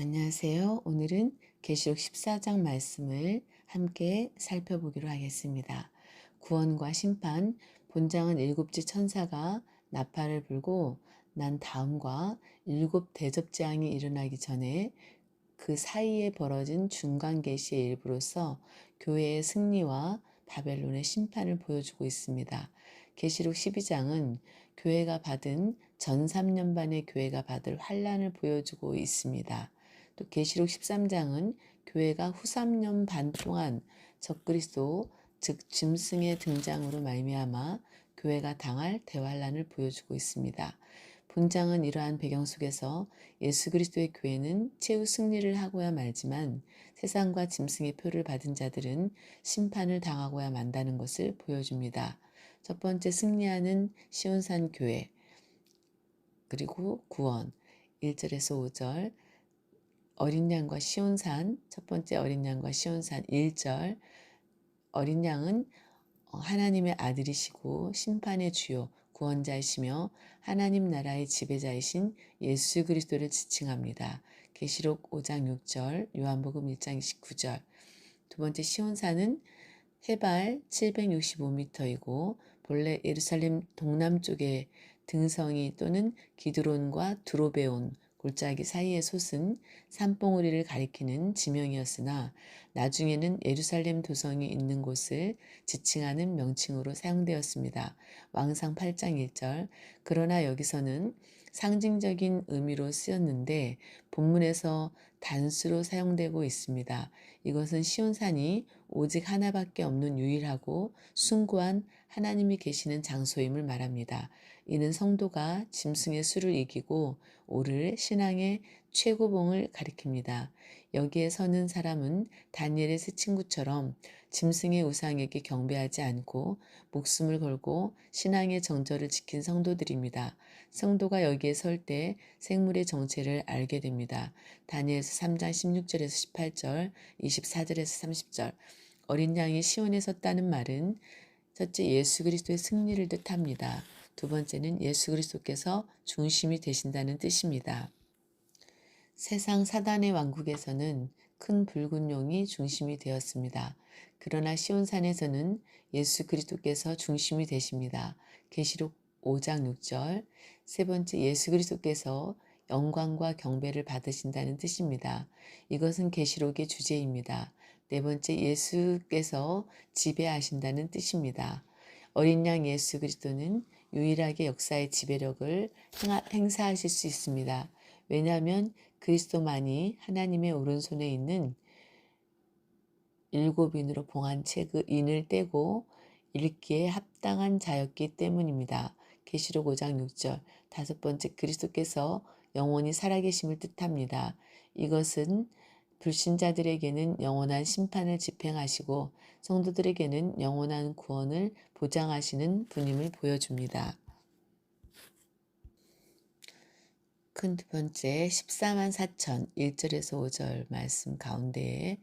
안녕하세요. 오늘은 계시록 14장 말씀을 함께 살펴보기로 하겠습니다. 구원과 심판, 본장은 일곱째 천사가 나팔을 불고 난 다음과 일곱 대접 재앙이 일어나기 전에 그 사이에 벌어진 중간 계시의 일부로서 교회의 승리와 바벨론의 심판을 보여주고 있습니다. 계시록 12장은 교회가 받은 전 3년 반의 교회가 받을 환란을 보여주고 있습니다. 또 계시록 13장은 교회가 후 3년 반 동안 적그리스도 즉 짐승의 등장으로 말미암아 교회가 당할 대환란을 보여주고 있습니다. 본장은 이러한 배경 속에서 예수 그리스도의 교회는 최후 승리를 하고야 말지만 세상과 짐승의 표를 받은 자들은 심판을 당하고야 만다는 것을 보여줍니다. 첫 번째 승리하는 시온산 교회 그리고 구원 1절에서 5절 어린 양과 시온산 첫 번째 어린 양과 시온산 1절 어린 양은 어, 하나님의 아들이시고 심판의 주요 구원자이시며 하나님 나라의 지배자이신 예수 그리스도를 지칭합니다. 계시록 5장 6절, 요한복음 1장 29절. 두 번째 시온산은 해발 765m이고 본래 예루살렘 동남쪽에 등성이 또는 기드론과 두로베온 골짜기 사이의 솟은 산봉우리를 가리키는 지명이었으나 나중에는 예루살렘 도성이 있는 곳을 지칭하는 명칭으로 사용되었습니다. 왕상 8장 1절 그러나 여기서는 상징적인 의미로 쓰였는데 본문에서 단수로 사용되고 있습니다. 이것은 시온산이 오직 하나밖에 없는 유일하고 숭고한 하나님이 계시는 장소임을 말합니다. 이는 성도가 짐승의 수를 이기고 오를 신앙의 최고봉을 가리킵니다. 여기에 서는 사람은 다니엘의 세 친구처럼 짐승의 우상에게 경배하지 않고 목숨을 걸고 신앙의 정절을 지킨 성도들입니다. 성도가 여기에 설 때 생물의 정체를 알게 됩니다. 다니엘서 3장 16절에서 18절, 24절에서 30절. 어린 양이 시온에 섰다는 말은 첫째 예수 그리스도의 승리를 뜻합니다. 두 번째는 예수 그리스도께서 중심이 되신다는 뜻입니다. 세상 사단의 왕국에서는 큰 붉은 용이 중심이 되었습니다. 그러나 시온산에서는 예수 그리스도께서 중심이 되십니다. 계시록 5장 6절 세 번째 예수 그리스도께서 영광과 경배를 받으신다는 뜻입니다. 이것은 계시록의 주제입니다. 네 번째 예수께서 지배하신다는 뜻입니다. 어린 양 예수 그리스도는 유일하게 역사의 지배력을 행사하실 수 있습니다. 왜냐하면 그리스도만이 하나님의 오른손에 있는 일곱 인으로 봉한 책의 인을 떼고 읽기에 합당한 자였기 때문입니다. 계시록 5장 6절 다섯 번째 그리스도께서 영원히 살아계심을 뜻합니다. 이것은 불신자들에게는 영원한 심판을 집행하시고 성도들에게는 영원한 구원을 보장하시는 분임을 보여줍니다. 큰 두 번째 14만 4천 1절에서 5절 말씀 가운데에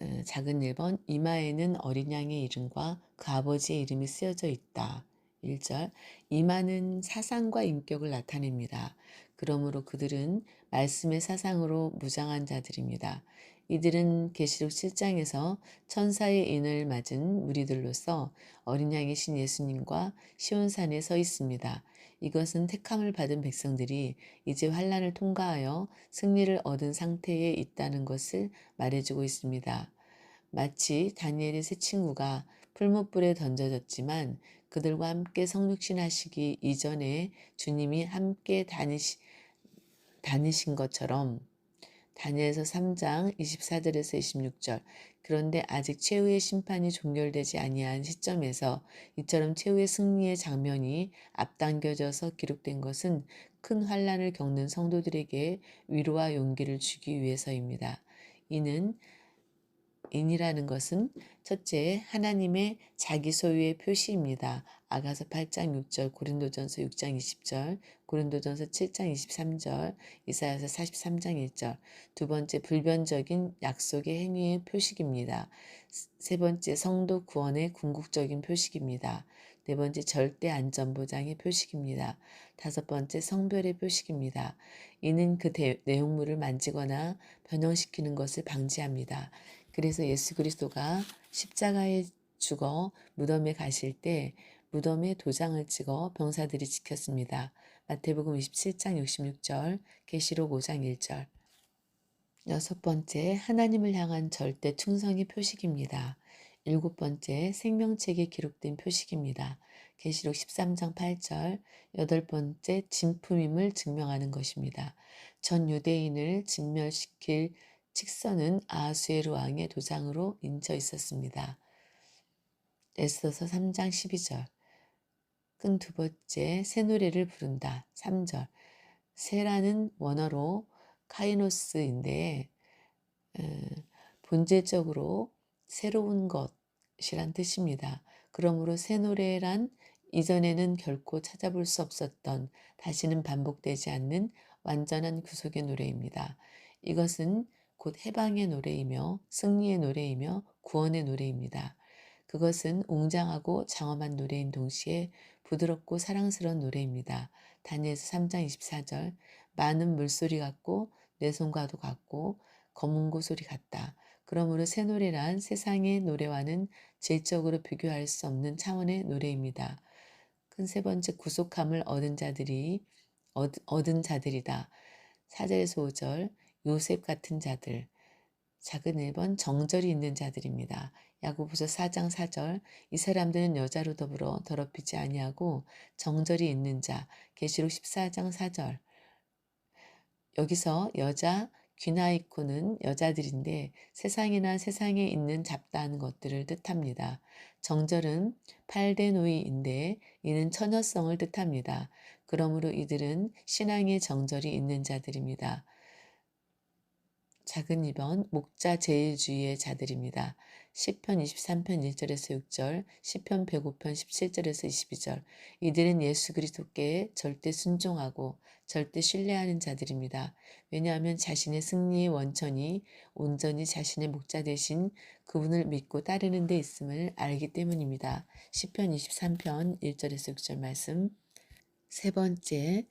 어, 작은 1번 이마에는 어린 양의 이름과 그 아버지의 이름이 쓰여져 있다. 1절 이마는 사상과 인격을 나타냅니다. 그러므로 그들은 말씀의 사상으로 무장한 자들입니다. 이들은 계시록 7장에서 천사의 인을 맞은 무리들로서 어린 양이신 예수님과 시온산에 서 있습니다. 이것은 택함을 받은 백성들이 이제 환란을 통과하여 승리를 얻은 상태에 있다는 것을 말해주고 있습니다. 마치 다니엘의 세 친구가 풀무불에 던져졌지만 그들과 함께 성육신 하시기 이전에 주님이 함께 다니시, 다니신 것처럼 다니엘서 3장 24절에서 26절 그런데 아직 최후의 심판이 종결되지 아니한 시점에서 이처럼 최후의 승리의 장면이 앞당겨져서 기록된 것은 큰 환란을 겪는 성도들에게 위로와 용기를 주기 위해서입니다. 이는 인이라는 것은 첫째 하나님의 자기 소유의 표시입니다. 아가서 8장 6절, 고린도전서 6장 20절, 고린도전서 7장 23절, 이사야서 43장 1절. 두 번째 불변적인 약속의 행위의 표식입니다. 세 번째 성도 구원의 궁극적인 표식입니다. 네 번째 절대 안전보장의 표식입니다. 다섯 번째 성별의 표식입니다. 이는 그 대, 내용물을 만지거나 변형시키는 것을 방지합니다. 그래서 예수 그리스도가 십자가에 죽어 무덤에 가실 때 무덤에 도장을 찍어 병사들이 지켰습니다. 마태복음 27장 66절, 계시록 5장 1절. 여섯 번째, 하나님을 향한 절대 충성의 표식입니다. 일곱 번째, 생명책에 기록된 표식입니다. 계시록 13장 8절, 여덟 번째, 진품임을 증명하는 것입니다. 전 유대인을 진멸시킬 칙서는 아하수에르 왕의 도장으로 인쳐 있었습니다. 에스더서 3장 12절. 큰두 번째, 새 노래를 부른다. 3절. 새라는 원어로 카이노스인데 본질적으로 새로운 것이란 뜻입니다. 그러므로 새 노래란 이전에는 결코 찾아볼 수 없었던 다시는 반복되지 않는 완전한 구속의 노래입니다. 이것은 곧 해방의 노래이며 승리의 노래이며 구원의 노래입니다. 그것은 웅장하고 장엄한 노래인 동시에 부드럽고 사랑스러운 노래입니다. 다니엘서 3장 24절 많은 물소리 같고 내 손과도 같고 검은 고 소리 같다. 그러므로 새 노래란 세상의 노래와는 질적으로 비교할 수 없는 차원의 노래입니다. 큰 세 번째 구속함을 얻은 자들이 얻, 얻은 자들이다. 4절에서 5절 요셉 같은 자들 작은 1번 정절이 있는 자들입니다. 야고보서 4장 4절 이 사람들은 여자로 더불어 더럽히지 아니하고 정절이 있는 자 계시록 14장 4절 여기서 여자 귀나이코는 여자들인데 세상이나 세상에 있는 잡다한 것들을 뜻합니다. 정절은 팔데노이인데 이는 처녀성을 뜻합니다. 그러므로 이들은 신앙의 정절이 있는 자들입니다. 작은 2번 목자 제일주의의 자들입니다. 10편 23편 1절에서 6절, 10편 105편 17절에서 22절. 이들은 예수 그리스도께 절대 순종하고 절대 신뢰하는 자들입니다. 왜냐하면 자신의 승리의 원천이 온전히 자신의 목자 대신 그분을 믿고 따르는 데 있음을 알기 때문입니다. 10편 23편 1절에서 6절 말씀. 세 번째,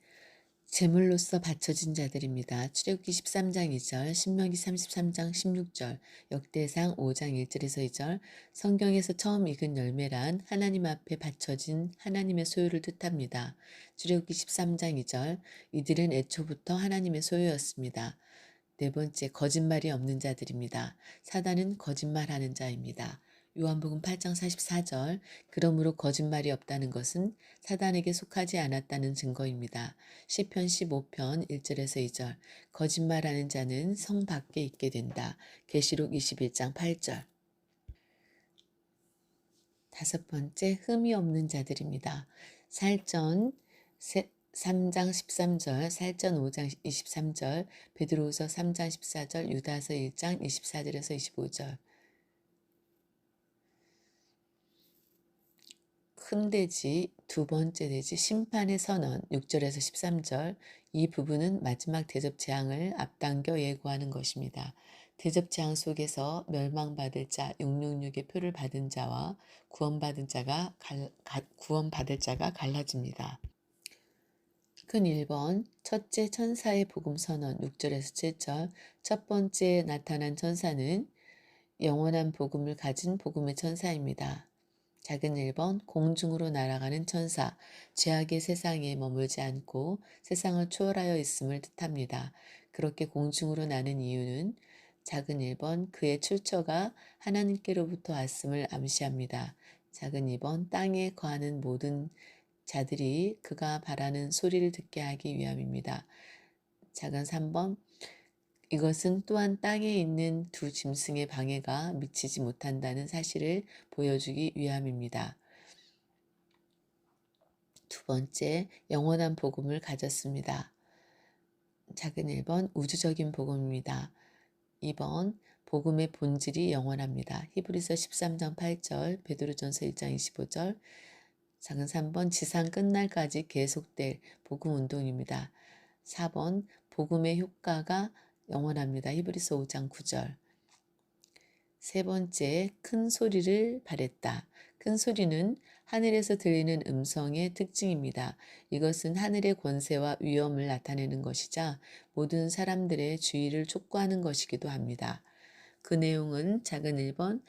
제물로서 바쳐진 자들입니다. 출애굽기 13장 2절, 신명기 33장 16절, 역대상 5장 1절에서 2절, 성경에서 처음 익은 열매란 하나님 앞에 바쳐진 하나님의 소유를 뜻합니다. 출애굽기 13장 2절, 이들은 애초부터 하나님의 소유였습니다. 네 번째, 거짓말이 없는 자들입니다. 사단은 거짓말하는 자입니다. 요한복음 8장 44절 그러므로 거짓말이 없다는 것은 사단에게 속하지 않았다는 증거입니다. 시편 15편 1절에서 2절 거짓말하는 자는 성 밖에 있게 된다. 계시록 21장 8절 다섯 번째 흠이 없는 자들입니다. 살전 3장 13절, 살전 5장 23절, 베드로후서 3장 14절, 유다서 1장 24절에서 25절 큰 돼지, 두 번째 돼지, 심판의 선언 6절에서 13절 이 부분은 마지막 대접 재앙을 앞당겨 예고하는 것입니다. 대접 재앙 속에서 멸망받을 자 666의 표를 받은 자와 구원받은 자가 갈, 구원받을 자가 갈라집니다. 큰 1번 첫째 천사의 복음 선언 6절에서 7절 첫 번째 나타난 천사는 영원한 복음을 가진 복음의 천사입니다. 작은 1번 공중으로 날아가는 천사, 죄악의 세상에 머물지 않고 세상을 초월하여 있음을 뜻합니다. 그렇게 공중으로 나는 이유는 작은 1번 그의 출처가 하나님께로부터 왔음을 암시합니다. 작은 2번 땅에 거하는 모든 자들이 그가 바라는 소리를 듣게 하기 위함입니다. 작은 3번 이것은 또한 땅에 있는 두 짐승의 방해가 미치지 못한다는 사실을 보여주기 위함입니다. 두 번째, 영원한 복음을 가졌습니다. 작은 1번, 우주적인 복음입니다. 2번, 복음의 본질이 영원합니다. 히브리서 13장 8절, 베드로전서 1장 25절, 작은 3번, 지상 끝날까지 계속될 복음 운동입니다. 4번, 복음의 효과가 영원합니다. 히브리서 5장 9절. 세 번째, 큰 소리를 바랬다. 큰 소리는 하늘에서 들리는 음성의 특징입니다. 이것은 하늘의 권세와 위엄을 나타내는 것이자 모든 사람들의 주의를 촉구하는 것이기도 합니다. 그 내용은 작은 1번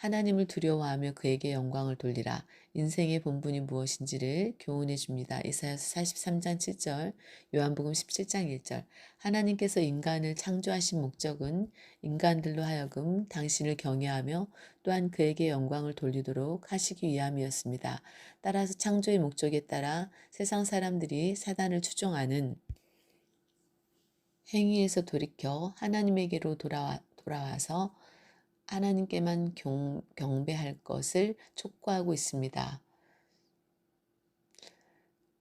하나님을 두려워하며 그에게 영광을 돌리라. 인생의 본분이 무엇인지를 교훈해 줍니다. 이사야서 43장 7절, 요한복음 17장 1절. 하나님께서 인간을 창조하신 목적은 인간들로 하여금 당신을 경외하며 또한 그에게 영광을 돌리도록 하시기 위함이었습니다. 따라서 창조의 목적에 따라 세상 사람들이 사단을 추종하는 행위에서 돌이켜 하나님에게로 돌아와, 돌아와서 하나님께만 경, 경배할 것을 촉구하고 있습니다.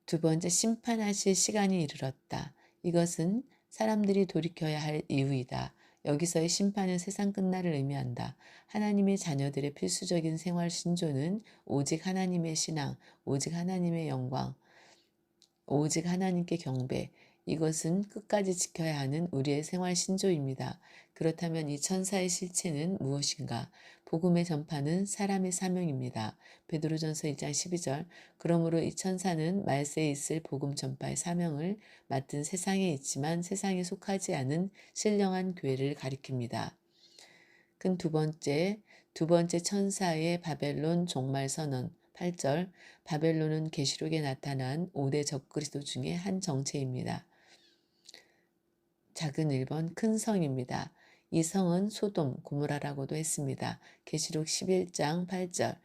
두 번째, 심판하실 시간이 이르렀다. 이것은 사람들이 돌이켜야 할 이유이다. 여기서의 심판은 세상 끝날을 의미한다. 하나님의 자녀들의 필수적인 생활 신조는 오직 하나님의 신앙, 오직 하나님의 영광, 오직 하나님께 경배, 이것은 끝까지 지켜야 하는 우리의 생활 신조입니다. 그렇다면 이 천사의 실체는 무엇인가? 복음의 전파는 사람의 사명입니다. 베드로전서 1장 12절. 그러므로 이 천사는 말세에 있을 복음 전파의 사명을 맡은 세상에 있지만 세상에 속하지 않은 신령한 교회를 가리킵니다. 큰 두 번째, 두 번째 천사의 바벨론 종말 선언. 8절 바벨론은 계시록에 나타난 5대 적그리스도 중에 한 정체입니다. 작은 1번 큰 성입니다. 이 성은 소돔, 고모라라고도 했습니다. 계시록 11장 8절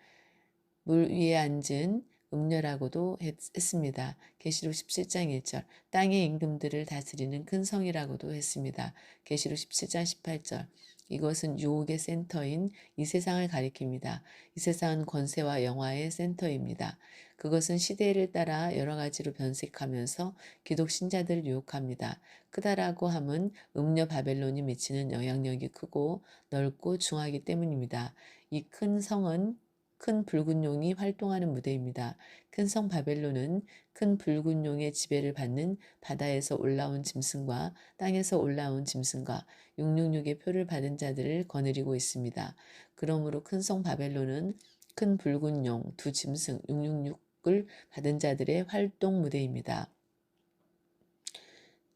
물 위에 앉은 음녀라고도 했 습니다. 계시록 17장 1절 땅의 임금들을 다스리는 큰 성이라고도 했습니다. 계시록 17장 18절 이것은 유혹의 센터인 이 세상을 가리킵니다. 이 세상은 권세와 영화의 센터입니다. 그것은 시대를 따라 여러 가지로 변색하면서 기독 신자들을 유혹합니다. 크다라고 함은 음녀 바벨론이 미치는 영향력이 크고 넓고 중하기 때문입니다. 이 큰 성은 큰 붉은 용이 활동하는 무대입니다. 큰 성 바벨론은 큰 붉은 용의 지배를 받는 바다에서 올라온 짐승과 땅에서 올라온 짐승과 666의 표를 받은 자들을 거느리고 있습니다. 그러므로 큰 성 바벨론은 큰 붉은 용, 두 짐승, 666 을 받은 자들의 활동 무대입니다.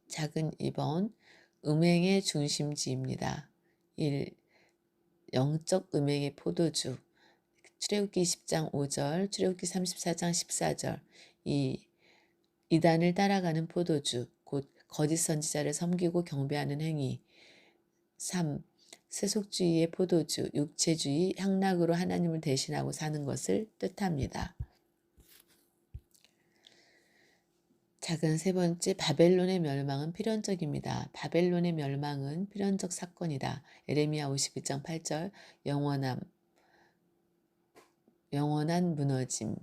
작은 2번 음행의 중심지입니다. 1. 영적 음행의 포도주 출애굽기 20장 5절, 출애굽기 34장 14절 2. 이단을 따라가는 포도주 곧 거짓 선지자를 섬기고 경배하는 행위 3. 세속주의의 포도주, 육체주의, 향락으로 하나님을 대신하고 사는 것을 뜻합니다. 작은 세 번째, 바벨론의 멸망은 필연적입니다. 바벨론의 멸망은 필연적 사건이다. 에레미야 52장 8절, 영원함, 영원한 무너짐,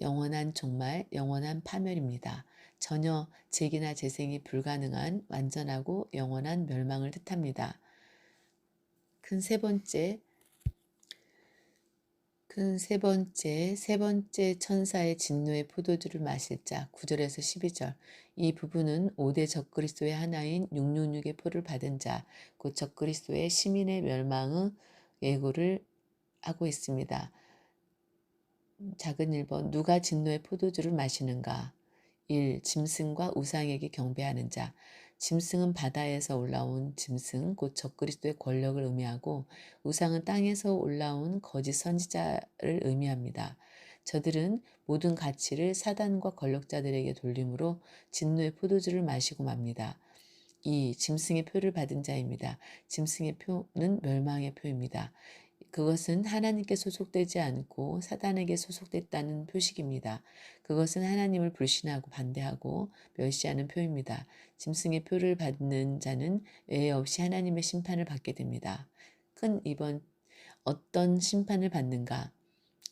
영원한 종말, 영원한 파멸입니다. 전혀 재기나 재생이 불가능한 완전하고 영원한 멸망을 뜻합니다. 큰 세 번째, 큰세 번째, 세 번째 천사의 진노의 포도주를 마실 자, 9절에서 12절. 이 부분은 5대 적그리스도의 하나인 666의 포를 받은 자, 곧 적그리스도의 시민의 멸망의 예고를 하고 있습니다. 작은 1번, 누가 진노의 포도주를 마시는가? 1. 짐승과 우상에게 경배하는 자. 짐승은 바다에서 올라온 짐승, 곧 적그리스도의 권력을 의미하고 우상은 땅에서 올라온 거짓 선지자를 의미합니다. 저들은 모든 가치를 사단과 권력자들에게 돌림으로 진노의 포도주를 마시고 맙니다. 2. 짐승의 표를 받은 자입니다. 짐승의 표는 멸망의 표입니다. 그것은 하나님께 소속되지 않고 사단에게 소속됐다는 표식입니다. 그것은 하나님을 불신하고 반대하고 멸시하는 표입니다. 짐승의 표를 받는 자는 외 없이 하나님의 심판을 받게 됩니다. 큰 이번 어떤 심판을 받는가?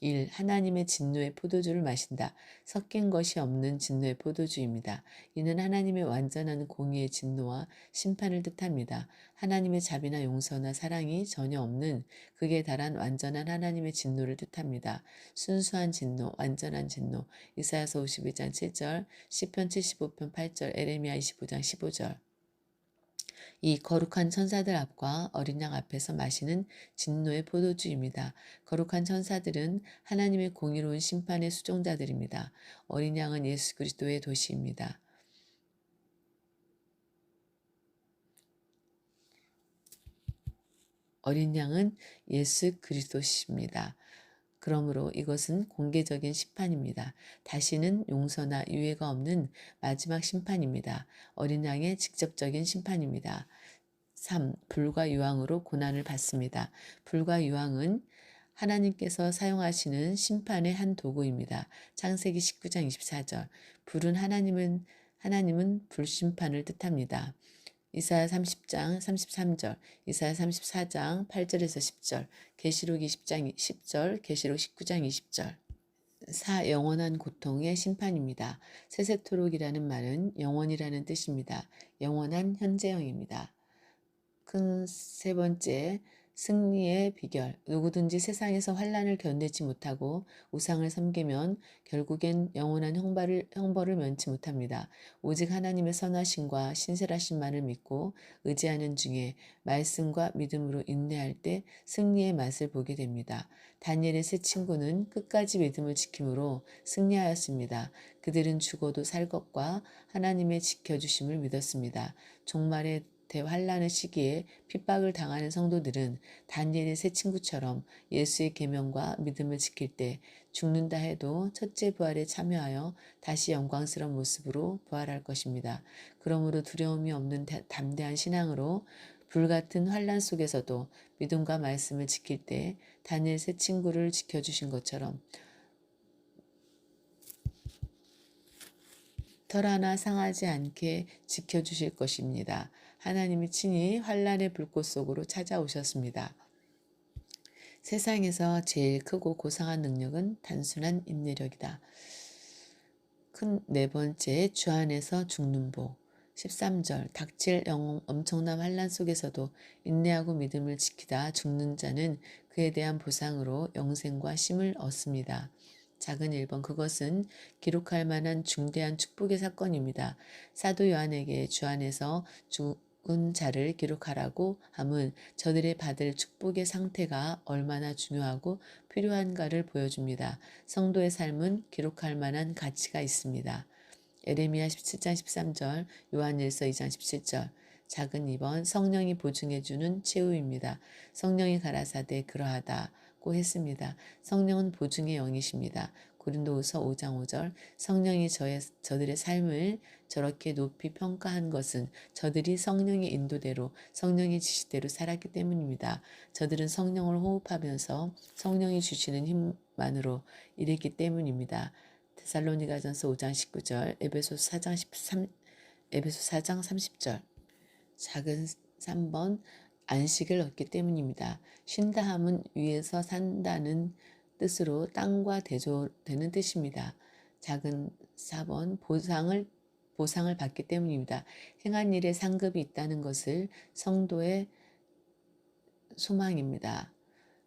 1. 하나님의 진노의 포도주를 마신다. 섞인 것이 없는 진노의 포도주입니다. 이는 하나님의 완전한 공의의 진노와 심판을 뜻합니다. 하나님의 자비나 용서나 사랑이 전혀 없는 극에 달한 완전한 하나님의 진노를 뜻합니다. 순수한 진노, 완전한 진노. 이사야서 52장 7절, 시편 75편 8절, 에레미야 25장 15절. 이 거룩한 천사들 앞과 어린 양 앞에서 마시는 진노의 포도주입니다. 거룩한 천사들은 하나님의 공의로운 심판의 수종자들입니다. 어린 양은 예수 그리스도의 도시입니다. 어린 양은 예수 그리스도십니다. 그러므로 이것은 공개적인 심판입니다. 다시는 용서나 유예가 없는 마지막 심판입니다. 어린 양의 직접적인 심판입니다. 3. 불과 유황으로 고난을 받습니다. 불과 유황은 하나님께서 사용하시는 심판의 한 도구입니다. 창세기 19장 24절. 불은 하나님은 하나님은 불심판을 뜻합니다. 이사야 30장 33절, 이사야 34장 8절에서 10절, 계시록 20장 10절, 계시록 19장 20절. 사 영원한 고통의 심판입니다. 세세토록이라는 말은 영원이라는 뜻입니다. 영원한 현재형입니다. 큰 세 번째 승리의 비결. 누구든지 세상에서 환란을 견디지 못하고 우상을 섬기면 결국엔 영원한 형벌을, 형벌을 면치 못합니다. 오직 하나님의 선하심과 신실하심만을 믿고 의지하는 중에 말씀과 믿음으로 인내할 때 승리의 맛을 보게 됩니다. 다니엘의 세 친구는 끝까지 믿음을 지킴으로 승리하였습니다. 그들은 죽어도 살 것과 하나님의 지켜주심을 믿었습니다. 종말의 대환란의 시기에 핍박을 당하는 성도들은 다니엘의 세 친구처럼 예수의 계명과 믿음을 지킬 때 죽는다 해도 첫째 부활에 참여하여 다시 영광스러운 모습으로 부활할 것입니다. 그러므로 두려움이 없는 담대한 신앙으로 불같은 환란 속에서도 믿음과 말씀을 지킬 때 다니엘 세 친구를 지켜주신 것처럼 털 하나 상하지 않게 지켜주실 것입니다. 하나님이 친히 환란의 불꽃 속으로 찾아오셨습니다. 세상에서 제일 크고 고상한 능력은 단순한 인내력이다. 큰 네 번째 주 안에서 죽는 복. 13절 닥칠 영웅 엄청난 환란 속에서도 인내하고 믿음을 지키다 죽는 자는 그에 대한 보상으로 영생과 심을 얻습니다. 작은 1번 그것은 기록할 만한 중대한 축복의 사건입니다. 사도 요한에게 주 안에서 죽 은 자를 기록하라고 함은 저들의 받을 축복의 상태가 얼마나 중요하고 필요한가를 보여줍니다. 성도의 삶은 기록할 만한 가치가 있습니다. 에레미야 17장 13절, 요한일서 2장 17절. 작은 2번 성령이 보증해주는 최후입니다. 성령이 가라사대 그러하다고 했습니다. 성령은 보증의 영이십니다. 고린도후서 5장 5절 성령이 저의, 저들의 삶을 저렇게 높이 평가한 것은 저들이 성령의 인도대로 성령의 지시대로 살았기 때문입니다. 저들은 성령을 호흡하면서 성령이 주시는 힘만으로 일했기 때문입니다. 데살로니가전서 5장 19절, 에베소 4장 13, 에베소 4장 30절. 작은 3번 안식을 얻기 때문입니다. 쉰다 함은 위에서 산다는 뜻으로 땅과 대조되는 뜻입니다. 작은 4번 보상을 보상을 받기 때문입니다. 행한 일에 상급이 있다는 것을 성도의 소망입니다.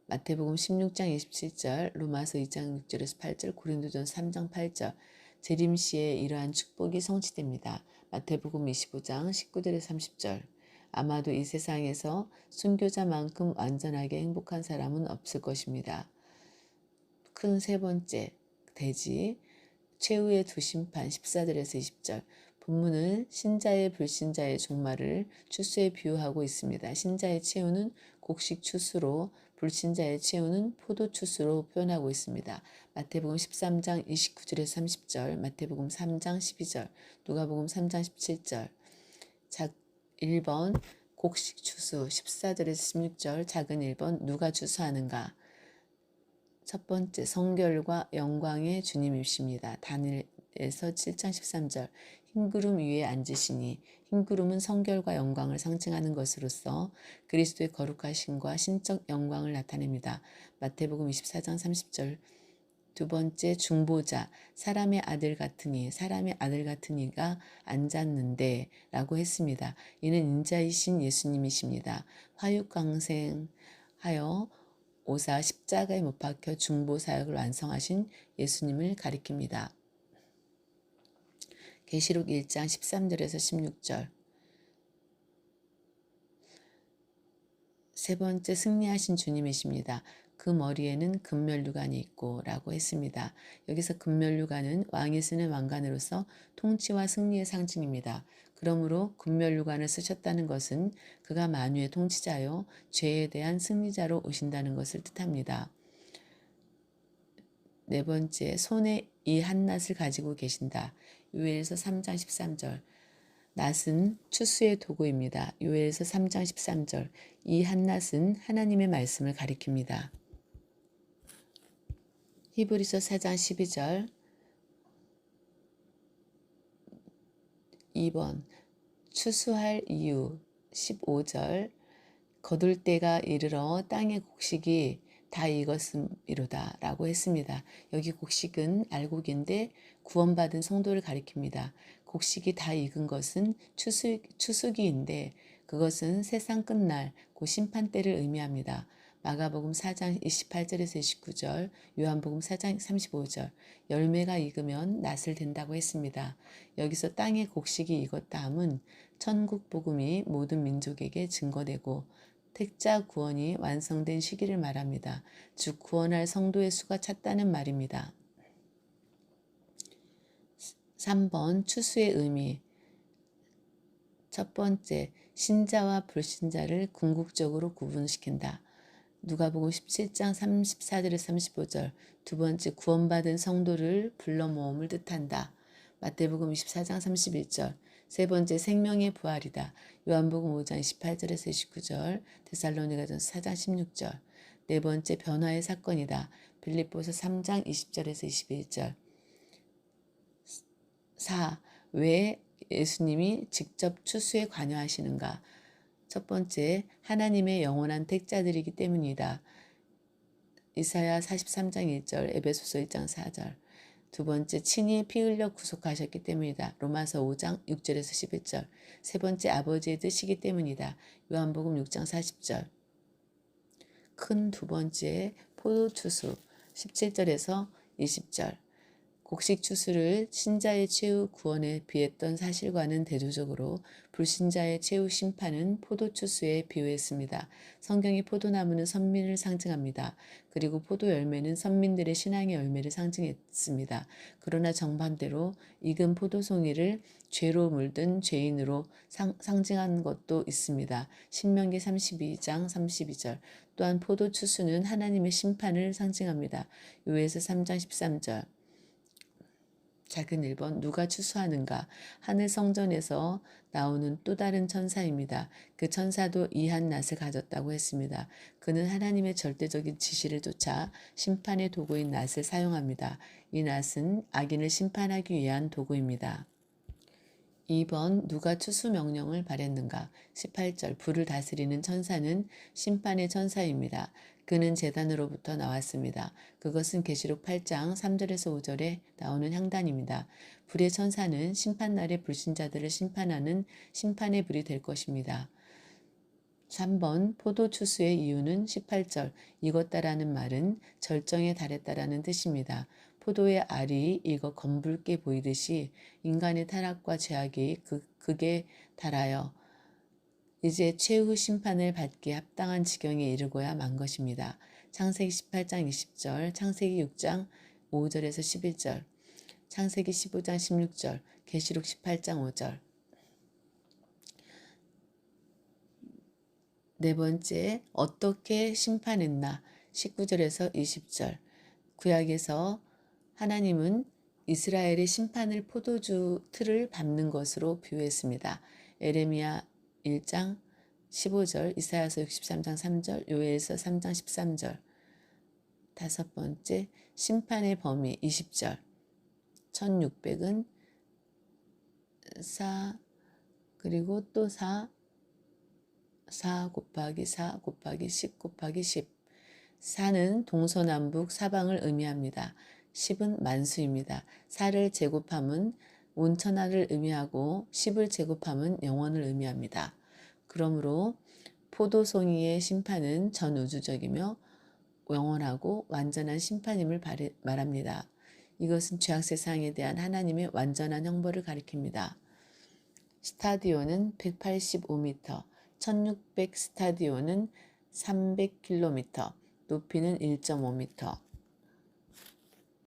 마태복음 16장 27절, 로마서 2장 6절에서 8절, 고린도전 3장 8절, 재림시에 이러한 축복이 성취됩니다. 마태복음 25장 19절에서 30절. 아마도 이 세상에서 순교자만큼 완전하게 행복한 사람은 없을 것입니다. 큰 세 번째, 대지, 최후의 두 심판 14절에서 20절. 본문은 신자의 불신자의 종말을 추수에 비유하고 있습니다. 신자의 최후는 곡식 추수로 불신자의 최후는 포도 추수로 표현하고 있습니다. 마태복음 13장 29절에서 30절, 마태복음 3장 12절, 누가복음 3장 17절. 자, 1번 곡식 추수 14절에서 16절 작은 1번 누가 추수하는가 첫 번째 성결과 영광의 주님이십니다. 다니엘에서 7장 13절 흰 구름 위에 앉으시니 흰 구름은 성결과 영광을 상징하는 것으로서 그리스도의 거룩하심과 신적 영광을 나타냅니다. 마태복음 24장 30절 두 번째 중보자 사람의 아들 같으니 사람의 아들 같으니가 앉았는데 라고 했습니다. 이는 인자이신 예수님이십니다. 화육강생하여 오사 십자가에 못 박혀 중보 사역을 완성하신 예수님을 가리킵니다. 계시록 1장 13절에서 16절 세 번째 승리하신 주님이십니다. 그 머리에는 금면류관이 있고 라고 했습니다. 여기서 금면류관은 왕이 쓰는 왕관으로서 통치와 승리의 상징입니다. 그러므로 금면류관을 쓰셨다는 것은 그가 만유의 통치자요 죄에 대한 승리자로 오신다는 것을 뜻합니다. 네 번째, 손에 이 한낫을 가지고 계신다. 요엘서 3장 13절. 낫은 추수의 도구입니다. 요엘서 3장 13절. 이 한낫은 하나님의 말씀을 가리킵니다. 히브리서 4장 12절. 2번 추수할 이유 15절 거둘 때가 이르러 땅의 곡식이 다 익었음이로다 라고 했습니다. 여기 곡식은 알곡인데 구원받은 성도를 가리킵니다. 곡식이 다 익은 것은 추수, 추수기인데 그것은 세상 끝날 그 심판 때를 의미합니다. 마가복음 4장 28절에서 29절, 요한복음 4장 35절, 열매가 익으면 낫을 된다고 했습니다. 여기서 땅의 곡식이 익었다 함은 천국 복음이 모든 민족에게 증거되고 택자 구원이 완성된 시기를 말합니다. 즉 구원할 성도의 수가 찼다는 말입니다. 3번 추수의 의미 첫 번째, 신자와 불신자를 궁극적으로 구분시킨다. 누가복음 17장 34절에서 35절 두 번째 구원받은 성도를 불러 모음을 뜻한다. 마태복음 24장 31절 세 번째 생명의 부활이다. 요한복음 5장 28절에서 29절, 데살로니가전서 4장 16절. 네 번째 변화의 사건이다. 빌립보서 3장 20절에서 21절. 4. 왜 예수님이 직접 추수에 관여하시는가? 첫 번째, 하나님의 영원한 택자들이기 때문이다. 이사야 43장 1절, 에베소서 1장 4절. 두 번째, 친히 피 흘려 구속하셨기 때문이다. 로마서 5장 6절에서 11절. 세 번째, 아버지의 뜻이기 때문이다. 요한복음 6장 40절. 큰 두 번째, 포도추수 17절에서 20절. 곡식 추수를 신자의 최후 구원에 비했던 사실과는 대조적으로 불신자의 최후 심판은 포도 추수에 비유했습니다. 성경이 포도나무는 선민을 상징합니다. 그리고 포도 열매는 선민들의 신앙의 열매를 상징했습니다. 그러나 정반대로 익은 포도송이를 죄로 물든 죄인으로 상, 상징한 것도 있습니다. 신명기 32장 32절 또한 포도 추수는 하나님의 심판을 상징합니다. 요에서 3장 13절 작은 1번 누가 추수하는가 하늘 성전에서 나오는 또 다른 천사입니다. 그 천사도 이한 낫을 가졌다고 했습니다. 그는 하나님의 절대적인 지시를 쫓아 심판의 도구인 낫을 사용합니다. 이 낫은 악인을 심판하기 위한 도구입니다. 2번 누가 추수 명령을 발했는가 18절 불을 다스리는 천사는 심판의 천사입니다. 그는 재단으로부터 나왔습니다. 그것은 계시록 8장 3절에서 5절에 나오는 향단입니다. 불의 천사는 심판날에 불신자들을 심판하는 심판의 불이 될 것입니다. 3번 포도 추수의 이유는 18절 익었다라는 말은 절정에 달했다라는 뜻입니다. 포도의 알이 익어 검붉게 보이듯이 인간의 타락과 죄악이 그, 극에 달하여 이제 최후 심판을 받기에 합당한 지경에 이르고야 만 것입니다. 창세기 18장 20절, 창세기 6장 5절에서 11절, 창세기 15장 16절, 계시록 18장 5절. 네 번째, 어떻게 심판했나? 19절에서 20절. 구약에서 하나님은 이스라엘의 심판을 포도주 틀을 밟는 것으로 비유했습니다. 에레미야 1장 15절, 이사야서 63장 3절, 요엘서 3장 13절. 다섯 번째, 심판의 범위 20절. 1600은 4 그리고 또 4, 4 곱하기 4 곱하기 10 곱하기 10. 4는 동서남북 사방을 의미합니다. 10은 만수입니다. 4를 제곱함은 온천하를 의미하고 10을 제곱함은 영원을 의미합니다. 그러므로 포도송이의 심판은 전 우주적이며 영원하고 완전한 심판임을 말합니다. 이것은 죄악 세상에 대한 하나님의 완전한 형벌을 가리킵니다. 스타디오는 185m, 1600 스타디오는 300km, 높이는 1.5m.